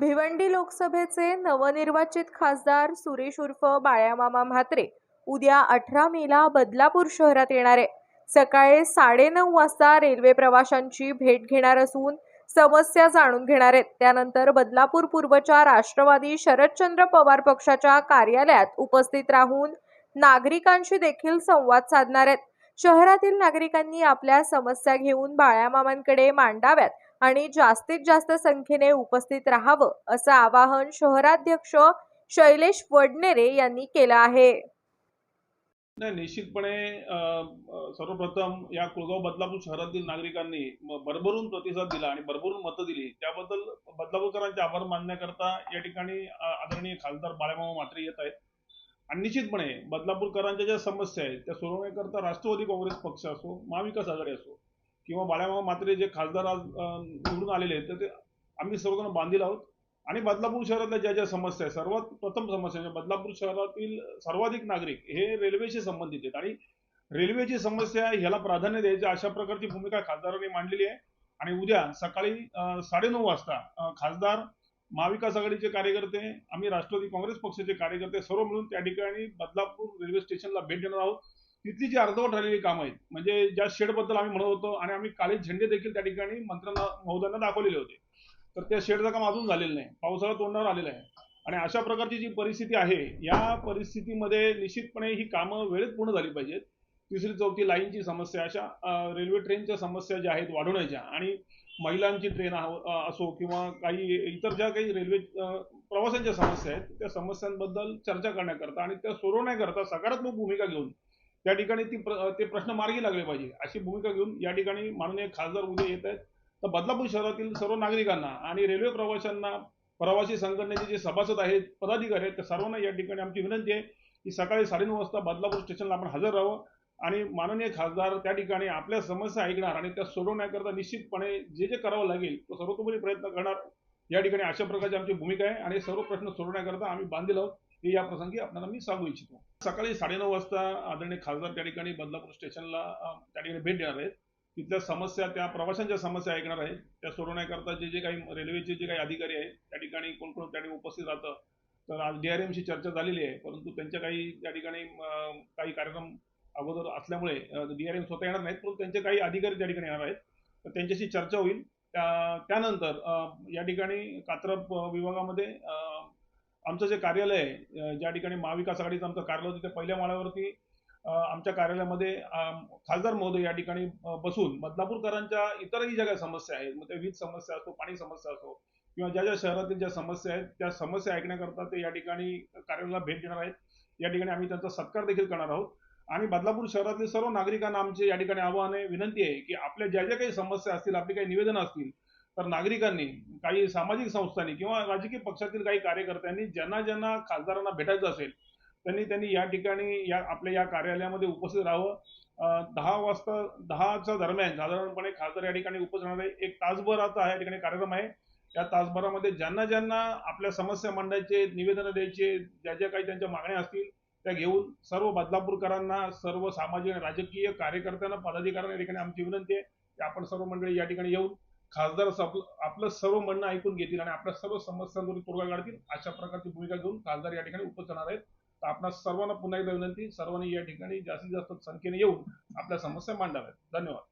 भिवंडी लोकसभेचे नवनिर्वाचित खासदार सुरेश उर्फ बाळ्यामामा म्हात्रे उद्या अठरा मेला बदलापूर शहरात येणार आहे. सकाळी साडेनऊ वाजता रेल्वे प्रवाशांची भेट घेणार असून समस्या जाणून घेणार आहेत. त्यानंतर बदलापूर पूर्वच्या राष्ट्रवादी शरदचंद्र पवार पक्षाच्या कार्यालयात उपस्थित राहून नागरिकांशी देखील संवाद साधणार आहेत. शहरातील नागरिकांनी आपल्या समस्या घेऊन बाळ्यामामांकडे मांडाव्यात आणि जास्तीत जास्त संख्येने उपस्थित राहावं असं आवाहन शहराध्यक्ष शैलेश वडनेरे यांनी केलं आहे. नाही निश्चितपणे सर्वप्रथम या कुळगाव बदलापूर शहरातील नागरिकांनी भरभरून प्रतिसाद दिला आणि भरभरून मतं दिली. त्याबद्दल बदलापूरकरांचे आभार मानण्याकरता या ठिकाणी आदरणीय खासदार बाळामामा मात्रे येत आहेत. आणि निश्चितपणे बदलापूरकरांच्या ज्या समस्या आहेत त्या सोडवण्याकरता राष्ट्रवादी काँग्रेस पक्ष असो महाविकास आघाडी असो किंवा बाळामामा मात्रे जे खासदार आज निवडून आलेले आहेत तर ते आम्ही सर्वजण बांधील आहोत. आणि बदलापूर शहरातल्या ज्या ज्या समस्या आहेत सर्वात प्रथम समस्या म्हणजे बदलापूर शहरातील सर्वाधिक नागरिक हे रेल्वेशी संबंधित आहेत. आणि रेल्वेची समस्या ह्याला प्राधान्य द्यायची अशा प्रकारची भूमिका खासदारांनी मांडलेली आहे. आणि उद्या सकाळी साडेनऊ वाजता खासदार महाविकास आघाडीचे कार्यकर्ते आम्ही राष्ट्रवादी काँग्रेस पक्षाचे कार्यकर्ते सर्व मिळून त्या ठिकाणी बदलापूर रेल्वे स्टेशनला भेट देणार आहोत. तिथली जी अर्धवट राहिलेली कामं आहेत म्हणजे ज्या शेडबद्दल आम्ही म्हणत होतो आणि आम्ही काळे झेंडे देखील त्या ठिकाणी मंत्र्यांना महोदयांना दाखवलेले होते. तर त्या शेडचं काम अजून झालेलं नाही. पावसाळा तोंडावर आलेलं आहे. आणि अशा प्रकारची जी परिस्थिती आहे या परिस्थितीमध्ये निश्चितपणे ही कामं वेळेत पूर्ण झाली पाहिजेत. तिसरी चौथी लाईनची समस्या अशा रेल्वे ट्रेनच्या समस्या ज्या आहेत वाढवण्याच्या आणि महिलांची ट्रेन असो किंवा काही इतर ज्या काही रेल्वे प्रवाशांच्या समस्या आहेत त्या समस्यांबद्दल चर्चा करण्याकरता आणि त्या सोडवण्याकरता सकारात्मक भूमिका घेऊन त्या ठिकाणी ती प्र- ते प्रश्न मार्गी लागले पाहिजे. अशी भूमिका घेऊन या ठिकाणी माननीय खासदार उद्या येत आहेत. तर बदलापूर शहरातील सर्व नागरिकांना आणि रेल्वे प्रवाशांना प्रवासी संघटनेचे जे सभासद आहेत पदाधिकारी आहेत त्या सर्वांना या ठिकाणी आमची विनंती आहे की सकाळी साडेनऊ वाजता बदलापूर स्टेशनला आपण हजर राहावं आणि माननीय खासदार त्या ठिकाणी आपल्या समस्या ऐकणार आणि त्या सोडवण्याकरता निश्चितपणे जे जे करावं लागेल तो सर्वतोपरी प्रयत्न करणार. या ठिकाणी अशा प्रकारची आमची भूमिका आहे आणि सर्व प्रश्न सोडवण्याकरता आम्ही बांधील आहोत. हे या प्रसंगी आपल्याला मी सांगू इच्छितो. सकाळी साडेनऊ वाजता आदरणीय खासदार त्या ठिकाणी बदलापूर स्टेशनला त्या ठिकाणी भेट देणार आहेत. तिथल्या समस्या त्या प्रवाशांच्या समस्या ऐकणार आहेत. त्या सोडवण्याकरता जे जे काही रेल्वेचे जे काही अधिकारी आहेत त्या ठिकाणी कोण कोण त्या ठिकाणी उपस्थित राहतं तर आज डीआरएमशी चर्चा झालेली आहे. परंतु त्यांच्या काही त्या ठिकाणी काही कार्यक्रम अगोदर असल्यामुळे डीआरएम स्वतः येणार नाहीत. परंतु त्यांचे काही अधिकारी त्या ठिकाणी येणार आहेत. तर त्यांच्याशी चर्चा होईल. त्यानंतर या ठिकाणी कात्रप विभागामध्ये आमचं जे कार्यालय आहे ज्या ठिकाणी महाविकास आघाडीचं आमचं कार्यालय होतं त्या पहिल्या माळ्यावरती आमच्या कार्यालयामध्ये खासदार महोदय या ठिकाणी बसून बदलापूरकरांच्या इतरही ज्या काही समस्या आहेत मग ते वीज समस्या असो पाणी समस्या असो किंवा ज्या ज्या शहरातील ज्या समस्या आहेत त्या समस्या ऐकण्याकरता ते या ठिकाणी कार्यालयाला भेट देणार आहेत. या ठिकाणी आम्ही त्यांचा सत्कार देखील करणार आहोत. आणि बदलापूर शहरातील सर्व नागरिकांना आमचे या ठिकाणी आवाहन आहे विनंती आहे की आपल्या ज्या ज्या काही समस्या असतील आपली काही निवेदनं असतील तर नागरिकांनी काही सामाजिक संस्थांनी किंवा राजकीय पक्षातील काही कार्यकर्त्यांनी ज्यांना ज्यांना खासदारांना भेटायचं असेल त्यांनी त्यांनी या ठिकाणी या आपल्या या कार्यालयामध्ये उपस्थित राहावं. दहा वाजता दहाच्या दरम्यान साधारणपणे खासदार या ठिकाणी उपस्थित राहणार आहे एक तासभराचा या ठिकाणी कार्यक्रम आहे. या तासभरामध्ये ज्यांना ज्यांना आपल्या समस्या मांडायचे निवेदनं द्यायचे ज्या ज्या काही त्यांच्या मागण्या असतील त्या घेऊन सर्व बदलापूरकरांना सर्व सामाजिक आणि राजकीय कार्यकर्त्यांना पदाधिकाऱ्यांना या ठिकाणी आमची विनंती आहे. की आपण सर्व मंडळी या ठिकाणी येऊन खासदार आपलं आपलं सर्व म्हणणं ऐकून घेतील आणि आपल्या सर्व समस्यांवर तोडगा काढतील अशा प्रकारची भूमिका घेऊन खासदार या ठिकाणी उपस्थित राहणार आहेत. तर आपल्या सर्वांना पुन्हा एकदा विनंती सर्वांनी या ठिकाणी जास्तीत जास्त संख्येने येऊन आपल्या समस्या मांडाव्यात. धन्यवाद.